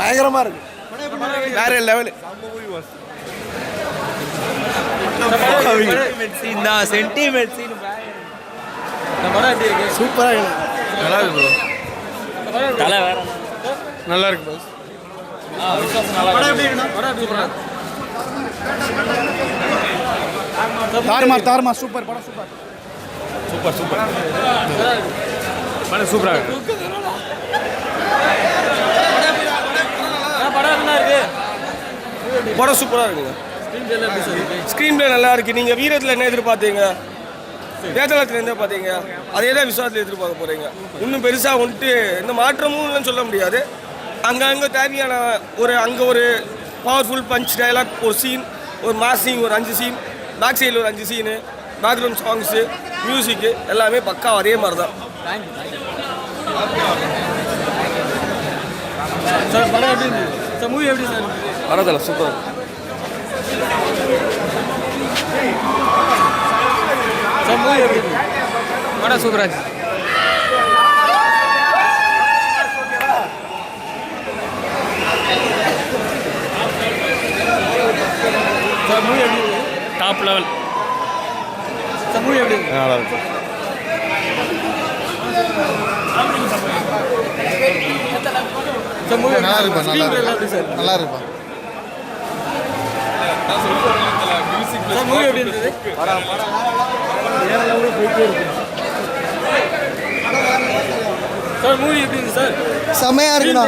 பயங்கரமா இருக்கு. வேற லெவல் சென்டிமெண்ட் சீன் சூப்பரா நல்லா இருக்கு ப்ரோ தலை வேற. நல்லா இருக்கு தாறுமார் தாறுமார் சூப்பர் படம் சூப்பர். Super super. படம் சூப்பராக இருக்கு படம் எப்படின்னா இருக்கு படம் சூப்பராக இருக்குங்க. ஸ்க்ரீன் பிளே நல்லா இருக்கு. நீங்கள் வீரத்தில் என்ன எதிர்பார்த்தீங்க? வேதளத்தில் என்ன பார்த்தீங்க அதே தான் விசுவாசத்தில் எதிர்பார்க்க போகிறீங்க இன்னும் பெருசாக வந்துட்டு எந்த மாற்றமும் இல்லைன்னு சொல்ல முடியாது. அங்கங்கே தேவையான ஒரு அங்கே ஒரு பவர்ஃபுல் பஞ்ச் டயலாக் ஒரு சீன் ஒரு மாஸ் சீன் ஒரு அஞ்சு சீன் பேக் சைடில் ஒரு அஞ்சு சீனு பேக்ரவுண்ட் சாங்ஸு மியூசிக்கு எல்லாமே பக்கா அதே மாதிரி தான் சார் படம் எப்படி சார் மூவி எப்படி சார் பரவாயில்ல சூப்பர் சார் மூவி எப்படி படம் சூப்பராக இருக்கு. சார் மூவி எப்படி இருக்கு? டாப் லெவல் சார் மூவி எப்படி நல்லா இருக்கு. சார் மூவி நல்லா இருக்குப்பா, நல்லா சார் நல்லா இருக்குப்பா சார் மூவி எப்படி இருந்தது? சார் மூவி எப்படி இருந்தது சார்? செமையா இருக்குண்ணா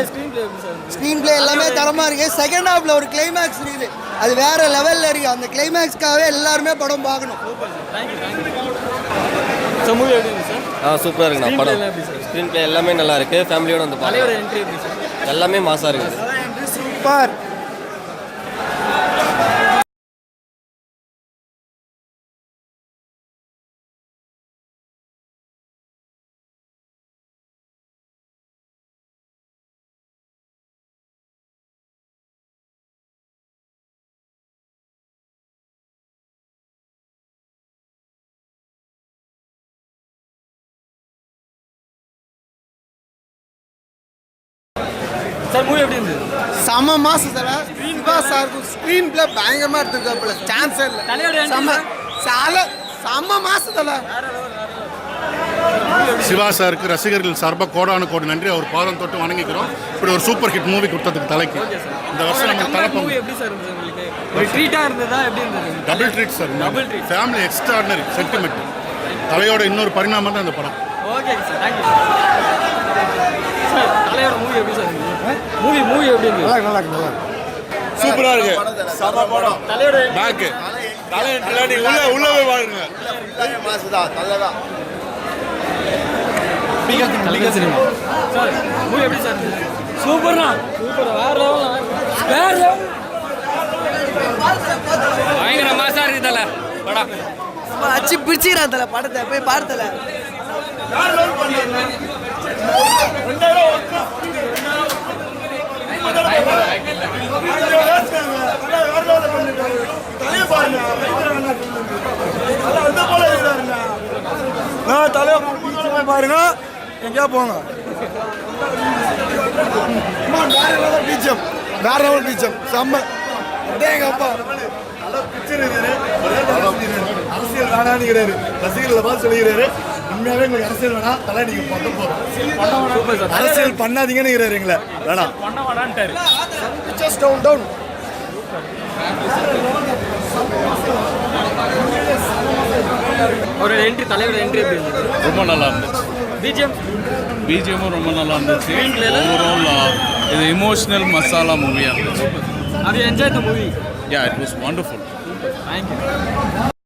ஸ்க்ரீன் பிளே எல்லாமே தரமா இருக்கு. செகண்ட் ஹாஃப்ல ஒரு கிளைமேக்ஸ் இருக்குது. அது வேற லெவல்ல இருக்கு. அந்த கிளைமேக்ஸ்க்காகவே எல்லாருமே படம் பார்க்கணும். ஆ சூப்பராக இருக்குண்ணா படம். ஸ்க்ரீன் பிளே எல்லாமே நல்லா இருக்கு. ஃபேமிலியோட வந்து எல்லாமே மாசாக இருக்குது சூப்பர். சார் மூவி எப்படி இருந்தது? செம மாசம் தல சிவா சார் ஸ்க்ரீன் பிளே பயங்கரமா எடுத்துருக்காப்புல சான்ஸே இல்ல. செம சார். சால செம மாசம் தல சிவா சாருக்கு ரசிகர்கள் சார்பாக கோடானு கோடி நன்றி. அவர் பாதம் தொட்டு வணங்கிக்கிறோம். இப்படி ஒரு சூப்பர் ஹிட் மூவி கொடுத்ததுக்கு தலைக்கு. இந்த வருஷம் நம்ம தலைப்பம். மூவி எப்படி சார் இருந்தது உங்களுக்கு? ஒரு ட்ரீட்டா இருந்ததா? எப்படி இருந்தது? Double treat sir treat. Family extraordinary sentiment தலையோட இன்னொரு பரிணாமம் தான் இந்த படம். Okay sir thank you sir தலையோட மூவி எப்படி சார் மூவி மூவி எப்படி இருந்தது நல்லா இருக்கு நல்லா இருக்கு சூப்பராக இருக்கு. தலையோட பேக்கு தலை உள்ள உள்ள போய் பாருங்க கலிகா சினிமா சார் மூவி எப்படி சார் சூப்பர்ண்ணா சூப்பர் வேற லெவல் வேற லெவல் பயங்கர மாசா இருக்கு தல. படம் அச்சு பிடிச்சிக்கிறான் தல படத்தை. போய் பார்த்தல நான் தலைவர் பாருங்க. எங்கேயா போங்க வேற லெவல் பீச்சம் வேற லெவல் பீச்சம் செம்ம எங்க அப்பா அரசியல் வேணான்னுங்கிறாரு ரசிகர்களை பார்த்து சொல்லுகிறாரு உண்மையாவே உங்களுக்கு அரசியல் வேணாம் தலை நீங்க பண்ண சார். அரசியல் பண்ணாதீங்கன்னு எங்களை வேணாம் ஜஸ்ட் டவுன் டவுன் ஒரு என்ட்ரி தலையோட என்ட்ரி ரொம்ப நல்லா இருந்துச்சு. பிஜிஎம்? பிஜிஎம்மும் ரொம்ப நல்லா இருந்துச்சு? ஓவரால் இது இமோஷனல் மசாலா மூவியாக இருந்துச்சு. அது enjoy the movie yeah it was wonderful thank you